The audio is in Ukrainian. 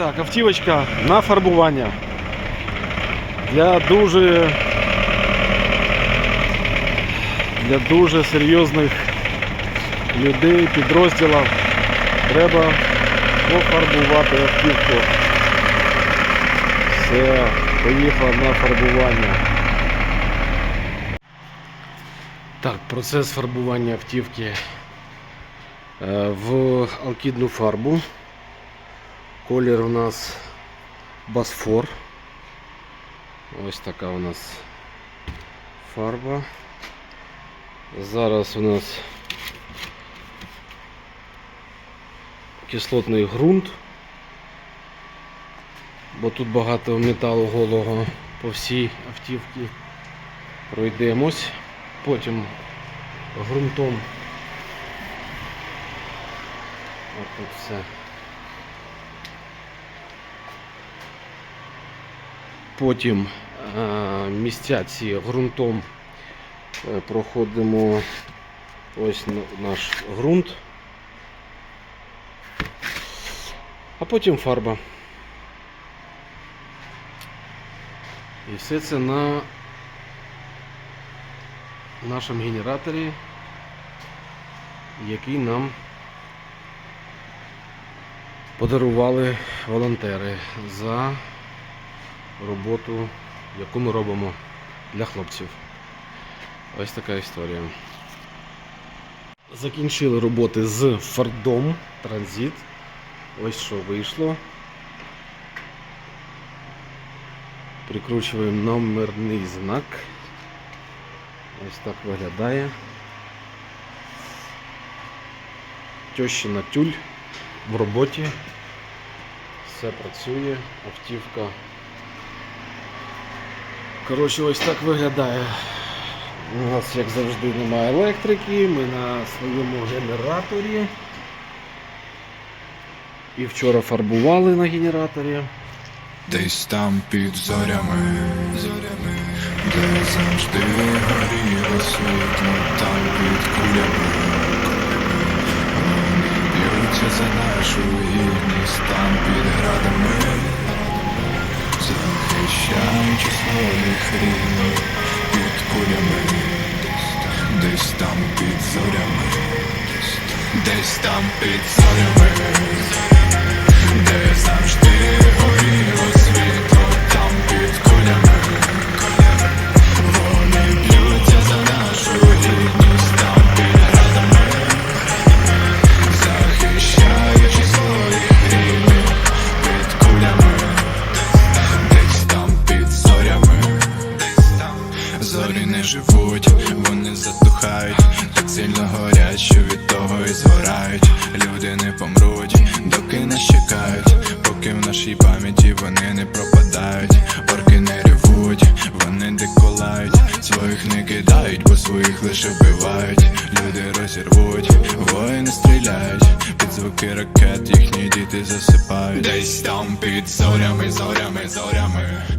Так, автівочка на фарбування. Для дуже для дуже серйозних людей, підрозділів треба пофарбувати автівку. Все, поїхав на фарбування. Так, процес фарбування автівки е, в алкідну фарбу. Колір у нас Басфор. Ось така у нас фарба. Зараз у нас кислотний ґрунт, бо тут багато металу голого по всій автівці. Пройдемось, потім ґрунтом. Ось тут все. Потім е, місця ці ґрунтом е, проходимо ось наш ґрунт, а потім фарба. І все це на нашому генераторі, який нам подарували волонтери за роботу, яку ми робимо для хлопців. Ось така історія. Закінчили роботи з Фордом Транзит. Ось що вийшло. Прикручуємо номерний знак. Ось так виглядає. Тьощина тюль в роботі. Все працює, автівка Коротше, ось так виглядає. У нас, як завжди, немає електрики, ми на своєму генераторі. І вчора фарбували на генераторі. Десь там під зорями, зорями, де завжди горіло світло, там під кулями, вони б'ються за нашу гідність, там під градами, захищаючи своїх рідних під кулями, десь там під зорями, десь там під зорями де завжди сильно горять, що від того і згорають. Люди не помруть, доки нас чекають, поки в нашій пам'яті вони не пропадають, орки не ревуть, вони деколають, своїх не кидають, бо своїх лише вбивають. Люди розірвуть, воїни стріляють, під звуки ракет їхні діти засипають. Десь там під зорями, зорями, зорями.